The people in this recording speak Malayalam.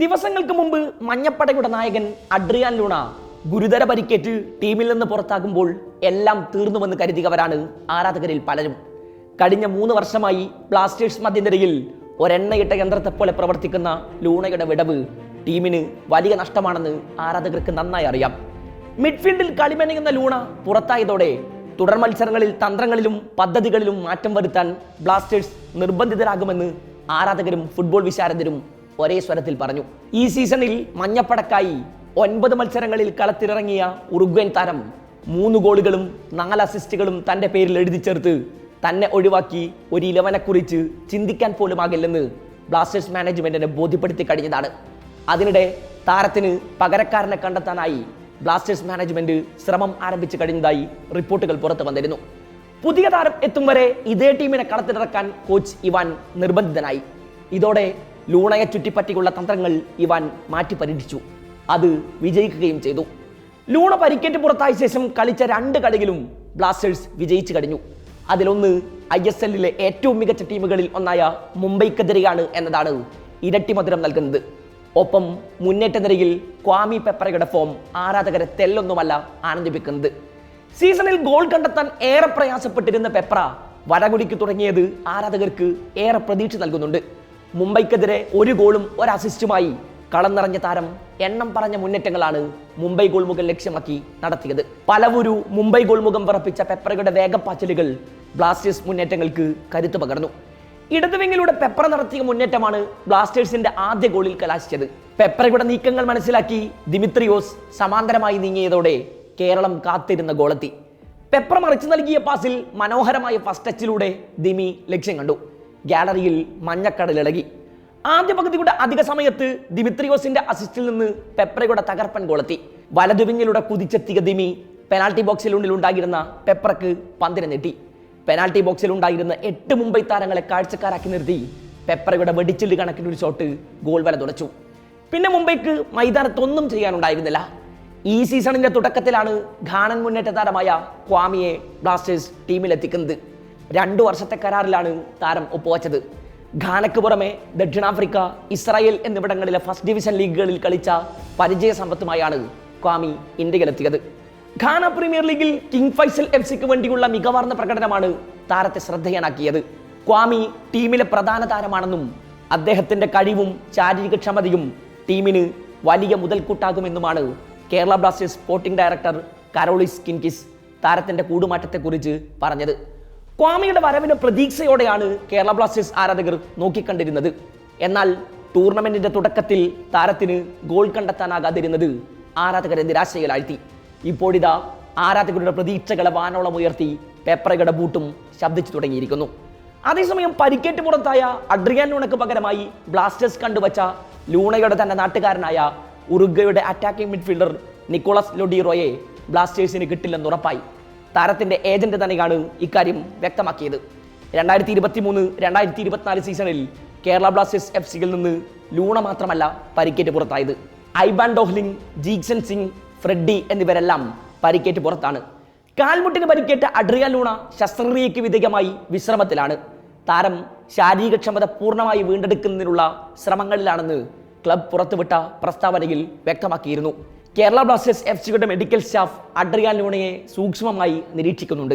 ദിവസങ്ങൾക്ക് മുമ്പ് മഞ്ഞപ്പടയുടെ നായകൻ അഡ്രിയാൻ ലൂണ ഗുരുതര പരിക്കേറ്റ് ടീമിൽ നിന്ന് പുറത്താകുമ്പോൾ എല്ലാം തീർന്നുവെന്ന് കരുതിയവരാണ് ആരാധകരിൽ പലരും. കഴിഞ്ഞ മൂന്ന് വർഷമായി ബ്ലാസ്റ്റേഴ്സ് മധ്യനിരയിൽ ഒരെണ്ണയിട്ട യന്ത്രത്തെ പോലെ പ്രവർത്തിക്കുന്ന ലൂണയുടെ വിടവ് ടീമിന് വലിയ നഷ്ടമാണെന്ന് ആരാധകർക്ക് നന്നായി അറിയാം. മിഡ്ഫീൽഡിൽ കളിമെനയുന്ന ലൂണ പുറത്തായതോടെ തുടർ മത്സരങ്ങളിൽ തന്ത്രങ്ങളിലും പദ്ധതികളിലും മാറ്റം വരുത്താൻ ബ്ലാസ്റ്റേഴ്സ് നിർബന്ധിതരാകുമെന്ന് ആരാധകരും ഫുട്ബോൾ വിശാരദരും ഒരേ സ്വരത്തിൽ പറഞ്ഞു. ഈ സീസണിൽ മഞ്ഞപ്പടക്കായി ഒൻപത് മത്സരങ്ങളിൽ കളത്തിലിറങ്ങിയ ഉറുഗ്വൻ താരം മൂന്ന് ഗോളുകളും നാല് അസിസ്റ്റുകളും തന്റെ പേരിൽ എഴുതി ചേർത്ത് തന്നെ ഒഴിവാക്കി ഒരു ഇലവനെക്കുറിച്ച് ചിന്തിക്കാൻ പോലും ആകില്ലെന്ന് ബ്ലാസ്റ്റേഴ്സ് മാനേജ്മെന്റിനെ ബോധ്യപ്പെടുത്തി കഴിഞ്ഞതാണ്. അതിനിടെ താരത്തിന് പകരക്കാരനെ കണ്ടെത്താനായി ബ്ലാസ്റ്റേഴ്സ് മാനേജ്മെന്റ് ശ്രമം ആരംഭിച്ചു കഴിഞ്ഞതായി റിപ്പോർട്ടുകൾ പുറത്തു വന്നിരുന്നു. പുതിയ താരം എത്തും വരെ ഇതേ ടീമിനെ കളത്തിലിറക്കാൻ കോച്ച് ഇവാൻ നിർബന്ധിതനായി. ഇതോടെ ലൂണയെ ചുറ്റിപ്പറ്റിയുള്ള തന്ത്രങ്ങൾ ഇവാൻ മാറ്റി പരീക്ഷിച്ചു അത് വിജയിക്കുകയും ചെയ്തു. ലൂണ പരിക്കേറ്റ് പുറത്തായ ശേഷം കളിച്ച രണ്ട് കളികളും ബ്ലാസ്റ്റേഴ്സ് വിജയിച്ചു കഴിഞ്ഞു. അതിലൊന്ന് ഐ എസ് എല്ലിലെ ഏറ്റവും മികച്ച ടീമുകളിൽ ഒന്നായ മുംബൈക്കെതിരെയാണ് എന്നതാണ് ഇരട്ടി മധുരം നൽകുന്നത്. ഒപ്പം മുന്നേറ്റ നിരയിൽ ക്വാമി പെപ്പറയുടെ ഫോം ആരാധകരെ തെല്ലൊന്നുമല്ല ആനന്ദിപ്പിക്കുന്നത്. സീസണിൽ ഗോൾ കണ്ടെത്താൻ ഏറെ പ്രയാസപ്പെട്ടിരുന്ന പെപ്ര വരകുടിക്ക് തുടങ്ങിയത് ആരാധകർക്ക് ഏറെ പ്രതീക്ഷ നൽകുന്നുണ്ട്. മുംബൈക്കെതിരെ ഒരു ഗോളും ഒരു അസിസ്റ്റുമായി കളം നിറഞ്ഞ താരം എണ്ണം പറഞ്ഞ മുന്നേറ്റങ്ങളാണ് മുംബൈ ഗോൾമുഖം ലക്ഷ്യമാക്കി നടത്തിയത്. പലവുരു മുംബൈ ഗോൾമുഖം വിറപ്പിച്ച പെപ്പറയുടെ വേഗപ്പാച്ചലുകൾ ബ്ലാസ്റ്റേഴ്സ് മുന്നേറ്റങ്ങൾക്ക് കരുത്തു പകർന്നു. ഇടതുവിങ്ങിലൂടെ പെപ്പറ നടത്തിയ മുന്നേറ്റമാണ് ബ്ലാസ്റ്റേഴ്സിന്റെ ആദ്യ ഗോളിൽ കലാശിച്ചത്. പെപ്പറയുടെ നീക്കങ്ങൾ മനസ്സിലാക്കി ദിമിത്രിയോസ് സമാന്തരമായി നീങ്ങിയതോടെ കേരളം കാത്തിരുന്ന ഗോളെത്തി. പെപ്പർ മറിച്ചു നൽകിയ പാസിൽ മനോഹരമായ ഫസ്റ്റ് ടച്ചിലൂടെ ദിമി ലക്ഷ്യം കണ്ടു. ഗാലറിയിൽ മഞ്ഞക്കടലിളകി ആദ്യ പകുതിയുടെ അധിക സമയത്ത് ദിമിത്രിയോസിന്റെ അസിസ്റ്റിൽ നിന്ന് പെപ്രയുടെ തകർപ്പൻ ഗോളെത്തി വലതുവിങ്ങിലൂടെ കുതിച്ചെത്തിയ ദിമി പെനാൽറ്റി ബോക്സിലുള്ളിൽ ഉണ്ടായിരുന്ന പെപ്രക്ക് പന്തിനെ നീട്ടി പെനാൽറ്റി ബോക്സിൽ ഉണ്ടായിരുന്ന എട്ട് മുംബൈ താരങ്ങളെ കാഴ്ചക്കാരാക്കി നിർത്തി പെപ്രയുടെ വെടിച്ചിൽ കണക്കിനൊരു ഷോട്ട് ഗോൾ വല തുടച്ചു പിന്നെ മുംബൈക്ക് മൈതാനത്തൊന്നും ചെയ്യാനുണ്ടായിരുന്നില്ല. ഈ സീസണിന്റെ തുടക്കത്തിലാണ് ഘാനൻ മുന്നേറ്റ താരമായ ക്വാമിയെ ബ്ലാസ്റ്റേഴ്സ് ടീമിലെത്തിക്കുന്നത് രണ്ടു വർഷത്തെ കരാറിലാണ് താരം ഒപ്പുവച്ചത്. ഘാനയ്ക്ക് പുറമെ ദക്ഷിണാഫ്രിക്ക ഇസ്രായേൽ എന്നിവിടങ്ങളിലെ ഫസ്റ്റ് ഡിവിഷൻ ലീഗുകളിൽ കളിച്ച പരിചയ സമ്പത്തുമായാണ് ക്വാമി ഇന്ത്യയിലെത്തിയത്. ഘാന പ്രീമിയർ ലീഗിൽ കിങ് ഫൈസൽ എഫ് സിക്ക് വേണ്ടിയുള്ള മികവാർന്ന പ്രകടനമാണ് താരത്തെ ശ്രദ്ധേയനാക്കിയത്. ക്വാമി ടീമിലെ പ്രധാന താരമാണെന്നും അദ്ദേഹത്തിന്റെ കഴിവും ശാരീരിക ക്ഷമതയും ടീമിന് വലിയ മുതൽക്കൂട്ടാകുമെന്നുമാണ് Kerala Blasters sporting director Karolis Skinkys താരത്തിന്റെ കൂടുമാറ്റത്തെക്കുറിച്ച് പറഞ്ഞത്. ക്വാമിയുടെ വരവിന് പ്രതീക്ഷയോടെയാണ് കേരള ബ്ലാസ്റ്റേഴ്സ് ആരാധകർ നോക്കിക്കണ്ടിരുന്നത്. എന്നാൽ ടൂർണമെന്റിന്റെ തുടക്കത്തിൽ താരത്തിന് ഗോൾ കണ്ടെത്താനാകാതിരുന്നത് ആരാധകരെ നിരാശയിലാഴ്ത്തി. ഇപ്പോഴിതാ ആരാധകരുടെ പ്രതീക്ഷകളെ വാനോളം ഉയർത്തി പേപ്പറുകളുടെ ബൂട്ടും ശബ്ദിച്ചു തുടങ്ങിയിരിക്കുന്നു. അതേസമയം പരിക്കേറ്റ് പുറത്തായ അഡ്രിയാൻ ലൂണയ്ക്ക് പകരമായി ബ്ലാസ്റ്റേഴ്സ് കണ്ടുവച്ച ലൂണയുടെ തന്നെ നാട്ടുകാരനായ ഉറുഗയുടെ അറ്റാക്കിംഗ് മിഡ്ഫീൽഡർ നിക്കോളസ് ലൊഡീറോയെ ബ്ലാസ്റ്റേഴ്സിന് കിട്ടില്ലെന്ന് ഉറപ്പായി. താരത്തിന്റെ ഏജന്റ് തന്നെയാണ് ഇക്കാര്യം വ്യക്തമാക്കിയത്. രണ്ടായിരത്തി ഇരുപത്തി മൂന്ന് രണ്ടായിരത്തി ഇരുപത്തിനാല് സീസണിൽ കേരള ബ്ലാസ്റ്റേഴ്സ് എഫ് സിയിൽ നിന്ന് ലൂണ മാത്രമല്ല പരിക്കേറ്റ് പുറത്തായത്. ഐബാൻ ഡോഹ്ലിംഗ് ജീക്സൺ സിംഗ് ഫ്രെഡ്ഡി എന്നിവരെല്ലാം പരിക്കേറ്റ് പുറത്താണ്. കാൽമുട്ടിന് പരിക്കേറ്റ അഡ്രിയ ലൂണ ശസ്ത്രക്രിയയ്ക്ക് വിധേയമായി വിശ്രമത്തിലാണ്. താരം ശാരീരികക്ഷമത പൂർണമായി വീണ്ടെടുക്കുന്നതിനുള്ള ശ്രമങ്ങളിലാണെന്ന് ക്ലബ് പുറത്തുവിട്ട പ്രസ്താവനയിൽ വ്യക്തമാക്കിയിരുന്നു. കേരള ബ്ലാസ്റ്റേഴ്സ് എഫ് സിയുടെ മെഡിക്കൽ സ്റ്റാഫ് അഡ്രിയാൻ ലൂണയെ സൂക്ഷ്മമായി നിരീക്ഷിക്കുന്നുണ്ട്.